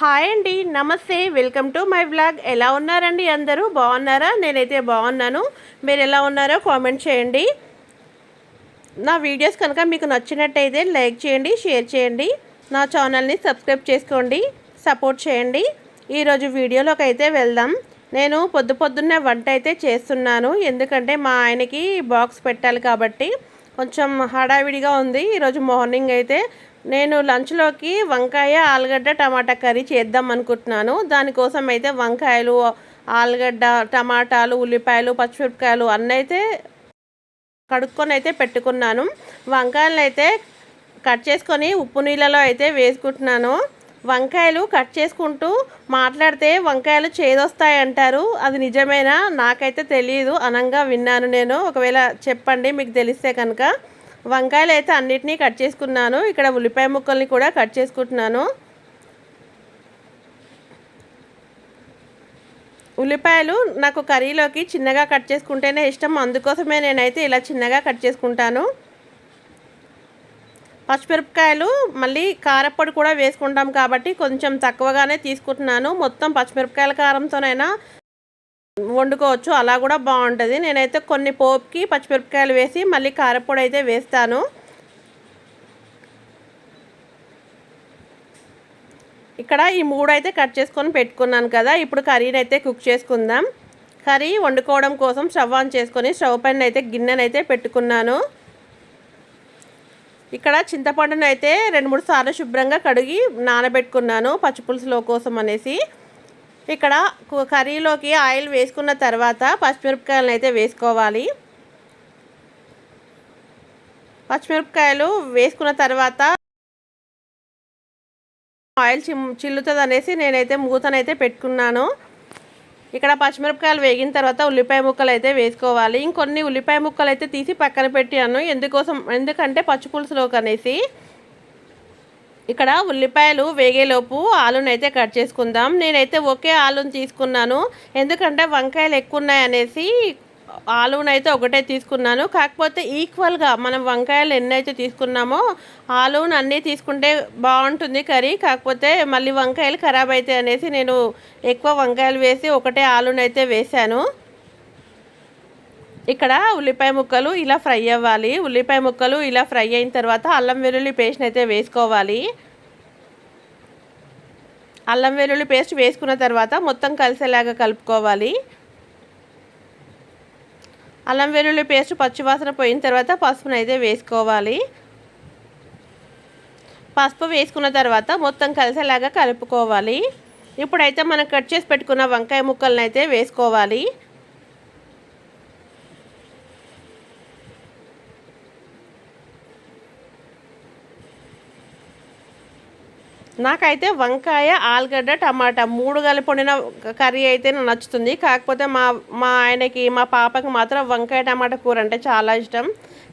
Hi అండి నమస్తే welcome to my blog ఎలా ఉన్నారండి అందరూ? బాగున్నారా? నేనైతే బాగున్నాను. మీరు ఎలా ఉన్నారో కామెంట్ చేయండి. నా వీడియోస్ కనుక మీకు నచ్చినట్టయితే లైక్ చేయండి షేర్ చేయండి. నా ఛానల్ని సబ్స్క్రైబ్ చేసుకోండి సపోర్ట్ చేయండి. ఈరోజు వీడియోలోకి అయితే వెళ్దాం. నేను పొద్దు పొద్దున్నే వంట అయితే చేస్తున్నాను. ఎందుకంటే మా ఆయనకి బాక్స్ పెట్టాలి కాబట్టి కొంచెం హడావిడిగా ఉంది. ఈరోజు మార్నింగ్ అయితే నేను లంచ్లోకి వంకాయ ఆలుగడ్డ టమాటా కర్రీ చేద్దాం అనుకుంటున్నాను. దానికోసం అయితే వంకాయలు ఆలుగడ్డ టమాటాలు ఉల్లిపాయలు పచ్చిమిరపకాయలు అన్నీ అయితే కడుక్కొని అయితే పెట్టుకున్నాను. వంకాయలను అయితే కట్ చేసుకొని ఉప్పు నీళ్ళలో అయితే వేసుకుంటున్నాను. వంకాయలు కట్ చేసుకుంటూ మాట్లాడితే వంకాయలు చేదొస్తాయి అంటారు అది నిజమేనా? నాకైతే తెలియదు అనంగా విన్నాను నేను. ఒకవేళ చెప్పండి మీకు తెలిస్తే కనుక. వంకాయలు అయితే అన్నిటినీ కట్ చేసుకున్నాను. ఇక్కడ ఉల్లిపాయ ముక్కల్ని కూడా కట్ చేసుకుంటున్నాను. ఉల్లిపాయలు నాకు కర్రీలోకి చిన్నగా కట్ చేసుకుంటేనే ఇష్టం. అందుకోసమే నేనైతే ఇలా చిన్నగా కట్ చేసుకుంటాను. పచ్చిమిరపకాయలు మళ్ళీ కారప్పొడి కూడా వేసుకుంటాం కాబట్టి కొంచెం తక్కువగానే తీసుకుంటున్నాను. మొత్తం పచ్చిమిరపకాయల కారంతోనైనా వండుకోవచ్చు. అలా కూడా బాగుంటుంది. నేనైతే కొన్ని పోపుకి పచ్చిమిరపకాయలు వేసి మళ్ళీ కారపొడి అయితే వేస్తాను. ఇక్కడ ఈ మూడు అయితే కట్ చేసుకొని పెట్టుకున్నాను కదా. ఇప్పుడు కర్రీని అయితే కుక్ చేసుకుందాం. కర్రీ వండుకోవడం కోసం స్టవ్ ఆన్ చేసుకొని స్టవ్ పైన అయితే గిన్నెనైతే పెట్టుకున్నాను. ఇక్కడ చింతపండును అయితే రెండు మూడు సార్లు శుభ్రంగా కడిగి నానబెట్టుకున్నాను పచ్చిపులుసులో కోసం అనేసి. ఇక్కడ కర్రీలోకి ఆయిల్ వేసుకున్న తర్వాత పచ్చిమిరపకాయలను అయితే వేసుకోవాలి. పచ్చిమిరపకాయలు వేసుకున్న తర్వాత ఆయిల్ చిమ్ చిల్లుతుంది అనేసి నేనైతే మూతనైతే పెట్టుకున్నాను. ఇక్కడ పచ్చిమిరపకాయలు వేగిన తర్వాత ఉల్లిపాయ ముక్కలు అయితే వేసుకోవాలి. ఇంకొన్ని ఉల్లిపాయ ముక్కలు అయితే తీసి పక్కన పెట్టాను. ఎందుకోసం? ఎందుకంటే పచ్చిపులుసులో అనేసి. ఇక్కడ ఉల్లిపాయలు వేగేలోపు ఆలుని అయితే కట్ చేసుకుందాం. నేనైతే ఒకే ఆలుని తీసుకున్నాను. ఎందుకంటే వంకాయలు ఎక్కువ ఉన్నాయనేసి ఆలుని ఒకటే తీసుకున్నాను. కాకపోతే ఈక్వల్గా మనం వంకాయలు ఎన్నైతే తీసుకున్నామో ఆలువను అన్నీ తీసుకుంటే బాగుంటుంది కర్రీ. కాకపోతే మళ్ళీ వంకాయలు ఖరాబ్ అవుతాయి అనేసి నేను ఎక్కువ వంకాయలు వేసి ఒకటే ఆలుని అయితే వేశాను. ఇక్కడ ఉల్లిపాయ ముక్కలు ఇలా ఫ్రై అవ్వాలి. ఉల్లిపాయ ముక్కలు ఇలా ఫ్రై అయిన తర్వాత అల్లం వెల్లుల్లి పేస్ట్ అయితే వేసుకోవాలి. అల్లం వెల్లుల్లి పేస్ట్ వేసుకున్న తర్వాత మొత్తం కలిసేలాగా కలుపుకోవాలి. అల్లం వెల్లుల్లి పేస్ట్ పచ్చివాసన పోయిన తర్వాత పసుపును అయితే వేసుకోవాలి. పసుపు వేసుకున్న తర్వాత మొత్తం కలిసేలాగా కలుపుకోవాలి. ఇప్పుడైతే మనం కట్ చేసి పెట్టుకున్న వంకాయ ముక్కలను అయితే వేసుకోవాలి. నాకైతే వంకాయ ఆలుగడ్డ టమాటా మూడు కలిపి వండిన కర్రీ అయితే నచ్చుతుంది. కాకపోతే మా మా ఆయనకి మా పాపకి మాత్రం వంకాయ టమాటా కూర అంటే చాలా ఇష్టం.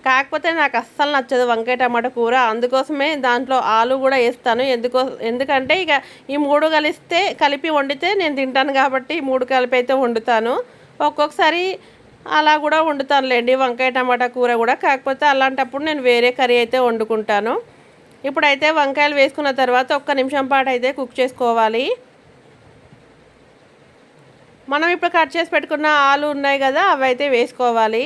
కాకపోతే నాకు అస్సలు నచ్చదు వంకాయ టమాటా కూర. అందుకోసమే దాంట్లో ఆలు కూడా వేస్తాను. ఎందుకో ఎందుకంటే ఇక ఈ మూడు కలిస్తే కలిపి వండితే నేను తింటాను కాబట్టి మూడు కలిపి అయితే వండుతాను. ఒక్కొక్కసారి అలా కూడా వండుతానులేండి వంకాయ టమాటా కూర కూడా. కాకపోతే అలాంటప్పుడు నేను వేరే కర్రీ అయితే వండుకుంటాను. ఇప్పుడైతే వంకాయలు వేసుకున్న తర్వాత ఒక్క నిమిషం పాటు అయితే కుక్ చేసుకోవాలి. మనం ఇప్పుడు కట్ చేసి పెట్టుకున్న ఆలు ఉన్నాయి కదా అవి అయితే వేసుకోవాలి.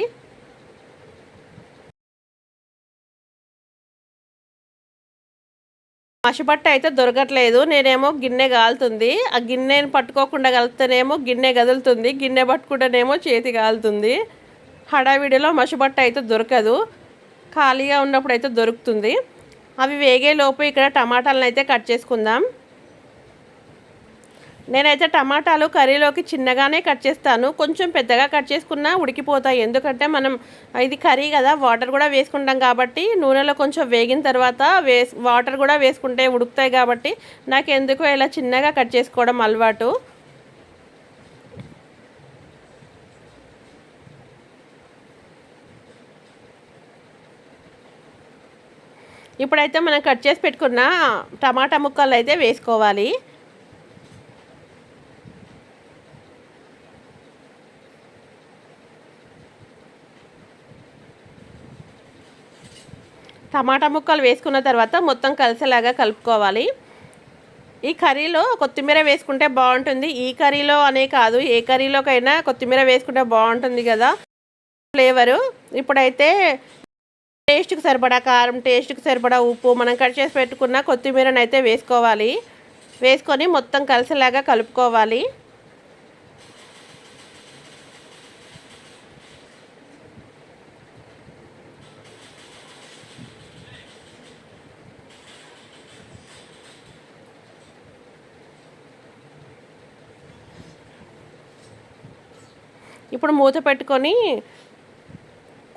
మసిపట్ట అయితే దొరకట్లేదు నేనేమో గిన్నె కాలుతుంది ఆ గిన్నెని పట్టుకోకుండా కలిపితేనేమో గిన్నె కదులుతుంది గిన్నె పట్టుకుంటేనేమో చేతి కాలుతుంది హడావిడిలో మసిపట్ట అయితే దొరకదు ఖాళీగా ఉన్నప్పుడు అయితే దొరుకుతుంది. అవి వేగేలోపు ఇక్కడ టమాటాలను అయితే కట్ చేసుకుందాం. నేనైతే టమాటాలు కర్రీలోకి చిన్నగానే కట్ చేస్తాను. కొంచెం పెద్దగా కట్ చేసుకున్నా ఉడికిపోతాయి. ఎందుకంటే మనం ఇది కర్రీ కదా వాటర్ కూడా వేసుకుంటాం కాబట్టి నూనెలో కొంచెం వేగిన తర్వాత వేస్ వాటర్ కూడా వేసుకుంటే ఉడుకుతాయి కాబట్టి నాకు ఎందుకు ఇలా చిన్నగా కట్ చేసుకోవడం అలవాటు. ఇప్పుడైతే మనం కట్ చేసి పెట్టుకున్న టమాటా ముక్కలు అయితే వేసుకోవాలి. టమాటా ముక్కలు వేసుకున్న తర్వాత మొత్తం కలిసేలాగా కలుపుకోవాలి. ఈ కర్రీలో కొత్తిమీర వేసుకుంటే బాగుంటుంది. ఈ కర్రీలో అనే కాదు ఏ కర్రీలోకైనా కొత్తిమీర వేసుకుంటే బాగుంటుంది కదా. ఫ్లేవరు. ఇప్పుడైతే టేస్ట్కి సరిపడా కారం టేస్ట్కి సరిపడా ఉప్పు మనం కట్ చేసి పెట్టుకున్న కొత్తిమీరని అయితే వేసుకోవాలి. వేసుకొని మొత్తం కలిసేలాగా కలుపుకోవాలి. ఇప్పుడు మూత పెట్టుకొని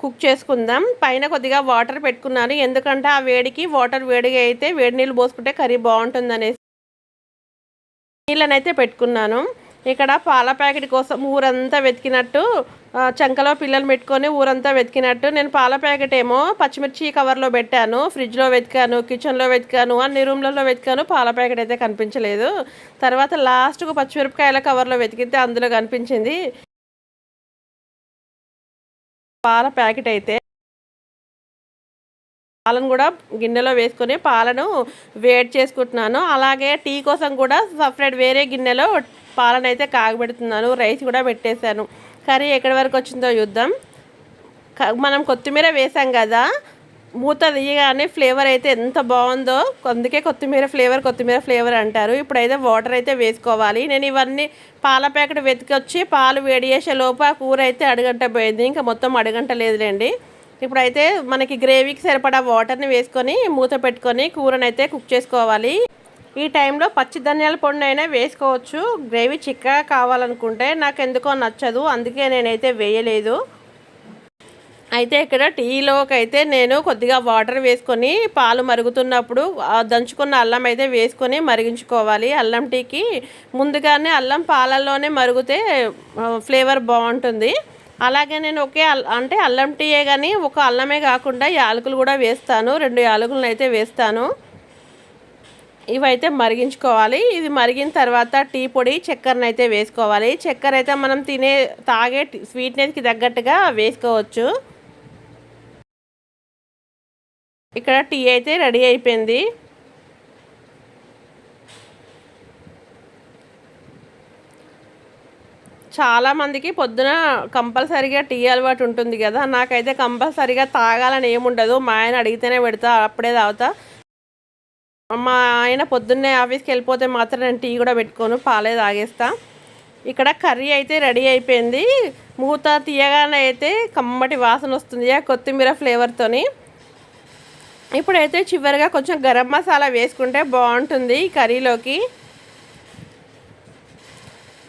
కుక్ చేసుకుందాం. పైన కొద్దిగా వాటర్ పెట్టుకున్నాను ఎందుకంటే ఆ వేడికి వాటర్ వేడిగా అయితే వేడి నీళ్ళు పోసుకుంటే కర్రీ బాగుంటుంది అనేసి నీళ్ళనైతే పెట్టుకున్నాను. ఇక్కడ పాల ప్యాకెట్ కోసం ఊరంతా వెతికినట్టు చంకలో పిల్లలు పెట్టుకొని ఊరంతా వెతికినట్టు నేను పాల ప్యాకెట్ ఏమో పచ్చిమిర్చి కవర్లో పెట్టాను ఫ్రిడ్జ్లో వెతికాను కిచెన్లో వెతికాను అన్ని రూమ్లలో వెతికాను పాల ప్యాకెట్ అయితే కనిపించలేదు. తర్వాత లాస్ట్కు పచ్చిమిరపకాయల కవర్లో వెతికితే అందులో కనిపించింది పాల ప్యాకెట్ అయితే పాలను కూడా గిన్నెలో వేసుకొని పాలను వేడి చేసుకుంటున్నాను. అలాగే టీ కోసం కూడా సపరేట్ వేరే గిన్నెలో పాలను అయితే కాగబెడుతున్నాను. రైస్ కూడా పెట్టేశాను. కర్రీ ఎక్కడి వరకు వచ్చిందో చూద్దాం. మనం కొత్తిమీర వేసాం కదా. మూత తీయగానే ఫ్లేవర్ అయితే ఎంత బాగుందో. అందుకే కొత్తిమీర ఫ్లేవర్ కొత్తిమీర ఫ్లేవర్ అంటారు. ఇప్పుడైతే వాటర్ అయితే వేసుకోవాలి. నేను ఇవన్నీ పాల ప్యాకెట్ వెతికొచ్చి పాలు వేడి చేసే లోపు ఆ కూర అయితే అడగంట పోయింది. ఇంకా మొత్తం అడగంట లేదులేండి. ఇప్పుడైతే మనకి గ్రేవీకి సరిపడా వాటర్ని వేసుకొని మూత పెట్టుకొని కూరనైతే కుక్ చేసుకోవాలి. ఈ టైంలో పచ్చి ధనియాల పొడి అయినా వేసుకోవచ్చు. గ్రేవీ చిక్కగా కావాలనుకుంటే నాకు ఎందుకో నచ్చదు. అందుకే నేనైతే వేయలేదు. అయితే ఇక్కడ టీలోకి అయితే నేను కొద్దిగా వాటర్ వేసుకొని పాలు మరుగుతున్నప్పుడు దంచుకున్న అల్లం అయితే వేసుకొని మరిగించుకోవాలి. అల్లం టీకి ముందుగానే అల్లం పాలల్లోనే మరుగుతే ఫ్లేవర్ బాగుంటుంది. అలాగే నేను ఒకే అంటే అల్లం టీయే కానీ ఒక అల్లమే కాకుండా యాలకులు కూడా వేస్తాను. రెండు యాలకులను అయితే వేస్తాను. ఇవైతే మరిగించుకోవాలి. ఇది మరిగిన తర్వాత టీ పొడి చక్కెరని అయితే వేసుకోవాలి. చక్కెర అయితే మనం తినే తాగే స్వీట్నెస్కి తగ్గట్టుగా వేసుకోవచ్చు. ఇక్కడ టీ అయితే రెడీ అయిపోయింది. చాలామందికి పొద్దున కంపల్సరీగా టీ అలవాటు ఉంటుంది కదా. నాకైతే కంపల్సరీగా తాగాలని ఏముండదు మా ఆయన అడిగితేనే పెడతా అప్పుడే తాగుతా. మా ఆయన పొద్దున్నే ఆఫీస్కి వెళ్ళిపోతే మాత్రం నేను టీ కూడా పెట్టుకోను పాలే తాగేస్తా. ఇక్కడ కర్రీ అయితే రెడీ అయిపోయింది. మూత తీయగానే అయితే కమ్మటి వాసన వస్తుంది కొత్తిమీర ఫ్లేవర్తోని. ఇప్పుడైతే చివరిగా కొంచెం గరం మసాలా వేసుకుంటే బాగుంటుంది కర్రీలోకి.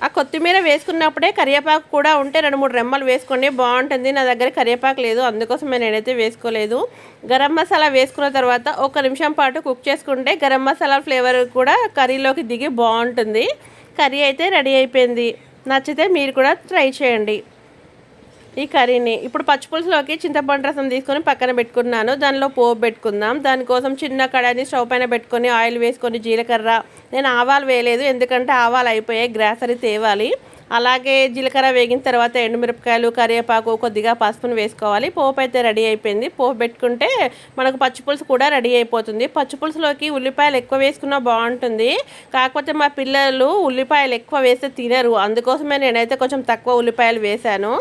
ఆ కొత్తిమీర వేసుకున్నప్పుడే కరివేపాకు కూడా ఉంటే రెండు మూడు రెమ్మలు వేసుకోండి బాగుంటుంది. నా దగ్గర కరివేపాకు లేదు అందుకోసం నేనైతే వేసుకోలేదు. గరం మసాలా వేసుకున్న తర్వాత ఒక నిమిషం పాటు కుక్ చేసుకుంటే గరం మసాలా ఫ్లేవర్ కూడా కర్రీలోకి దిగి బాగుంటుంది. కర్రీ అయితే రెడీ అయిపోయింది. నచ్చితే మీరు కూడా ట్రై చేయండి. ఈ కర్రీని ఇప్పుడు పచ్చిపులుసులోకి చింతపండు రసం తీసుకొని పక్కన పెట్టుకున్నాను. దానిలో పోపు పెట్టుకుందాం. దానికోసం చిన్న కడాయిని స్టవ్ పైన పెట్టుకొని ఆయిల్ వేసుకొని జీలకర్ర. నేను ఆవాలు వేయలేదు ఎందుకంటే ఆవాలు అయిపోయాయి గ్రాసరీ తేవాలి. అలాగే జీలకర్ర వేగిన తర్వాత ఎండుమిరపకాయలు కరివేపాకు కొద్దిగా పసుపును వేసుకోవాలి. పోపు అయితే రెడీ అయిపోయింది. పోపు పెట్టుకుంటే మనకు పచ్చిపులుసు కూడా రెడీ అయిపోతుంది. పచ్చిపులుసులోకి ఉల్లిపాయలు ఎక్కువ వేసుకున్నా బాగుంటుంది. కాకపోతే మా పిల్లలు ఉల్లిపాయలు ఎక్కువ వేస్తే తినరు. అందుకోసమే నేనైతే కొంచెం తక్కువ ఉల్లిపాయలు వేశాను.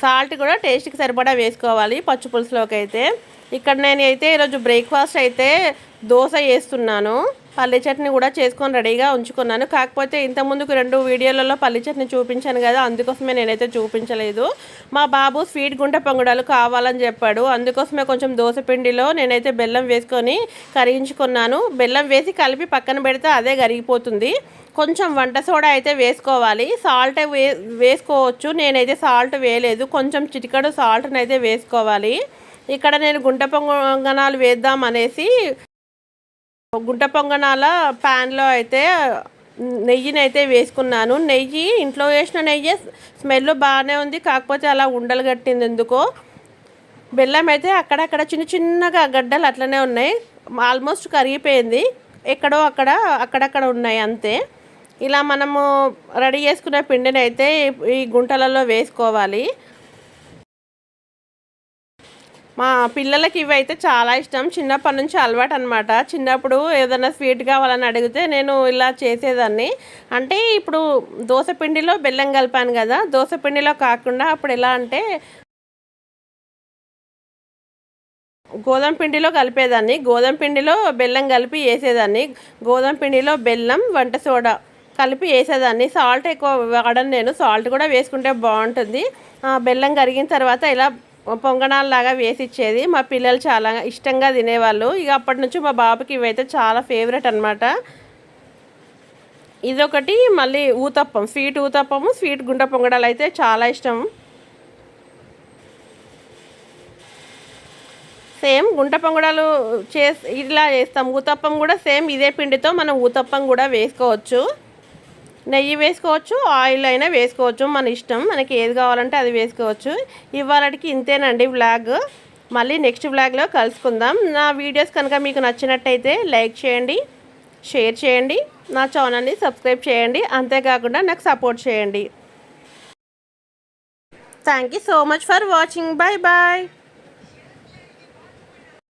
సాల్ట్ కూడా టేస్ట్కి సరిపడా వేసుకోవాలి పచ్చి పులుసులోకి అయితే. ఇక్కడ నేను అయితే ఈరోజు బ్రేక్ఫాస్ట్ అయితే దోశ వేస్తున్నాను పల్లి చట్నీ కూడా చేసుకొని రెడీగా ఉంచుకున్నాను. కాకపోతే ఇంతకుముందుకు రెండు వీడియోలలో పల్లి చట్నీ చూపించాను కదా అందుకోసమే నేనైతే చూపించలేదు. మా బాబు స్వీట్ గుంట పొంగడాలు కావాలని చెప్పాడు. అందుకోసమే కొంచెం దోశ పిండిలో నేనైతే బెల్లం వేసుకొని కరిగించుకున్నాను. బెల్లం వేసి కలిపి పక్కన పెడితే అదే కరిగిపోతుంది. కొంచెం వంట సోడా అయితే వేసుకోవాలి. సాల్ట్ వే వేసుకోవచ్చు. నేనైతే సాల్ట్ వేయలేదు. కొంచెం చిటికడు సాల్ట్ని అయితే వేసుకోవాలి. ఇక్కడ నేను గుంట పొంగనాలు వేద్దాం అనేసి గుంట పొంగనాల ప్యాన్లో అయితే నెయ్యిని అయితే వేసుకున్నాను. నెయ్యి ఇంట్లో వేసిన నెయ్యి స్మెల్ బాగానే ఉంది. కాకపోతే అలా ఉండలు కట్టింది ఎందుకో. బెల్లం అయితే అక్కడక్కడ చిన్న చిన్నగా గడ్డలు అట్లనే ఉన్నాయి. ఆల్మోస్ట్ కరిగిపోయింది. ఎక్కడో అక్కడ అక్కడక్కడ ఉన్నాయి అంతే. ఇలా మనము రెడీ చేసుకున్న పిండిని అయితే ఈ గుంటలలో వేసుకోవాలి. మా పిల్లలకి ఇవి అయితే చాలా ఇష్టం. చిన్నప్పటి నుంచి అలవాటు అనమాట చిన్నప్పుడు ఏదైనా స్వీట్ కావాలని అడిగితే నేను ఇలా చేసేదాన్ని. అంటే ఇప్పుడు దోశ పిండిలో బెల్లం కలిపాను కదా దోశ పిండిలో కాకుండా అప్పుడు ఎలా అంటే గోధుమ పిండిలో కలిపేదాన్ని. గోధుమ పిండిలో బెల్లం కలిపి వేసేదాన్ని. గోధుమ పిండిలో బెల్లం వంట సోడా కలిపి వేసేదాన్ని. సాల్ట్ ఎక్కువ వాడను నేను. సాల్ట్ కూడా వేసుకుంటే బాగుంటుంది. బెల్లం కరిగిన తర్వాత ఇలా పొంగనాల్లాగా వేసి ఇచ్చేది మా పిల్లలు చాలా ఇష్టంగా తినేవాళ్ళు. ఇక అప్పటి నుంచి మా బాబుకి ఇవైతే చాలా ఫేవరెట్ అనమాట ఇదొకటి మళ్ళీ ఊతప్పం. స్వీట్ ఊతప్పము స్వీట్ గుంట పొంగడాలు అయితే చాలా ఇష్టం. సేమ్ గుంట పొంగడాలు చే ఇలా చేస్తాం. ఊతప్పం కూడా సేమ్ ఇదే పిండితో మనం ఊతప్పం కూడా వేసుకోవచ్చు. నెయ్యి వేసుకోవచ్చు ఆయిల్ అయినా వేసుకోవచ్చు. మన ఇష్టం మనకి ఏది కావాలంటే అది వేసుకోవచ్చు. ఇవాళకి ఇంతేనండి బ్లాగ్ మళ్ళీ నెక్స్ట్ బ్లాగ్లో కలుసుకుందాం. నా వీడియోస్ కనుక మీకు నచ్చినట్టయితే లైక్ చేయండి షేర్ చేయండి నా ఛానల్ని సబ్స్క్రైబ్ చేయండి. అంతేకాకుండా నాకు సపోర్ట్ చేయండి. Thank you so much for watching. Bye bye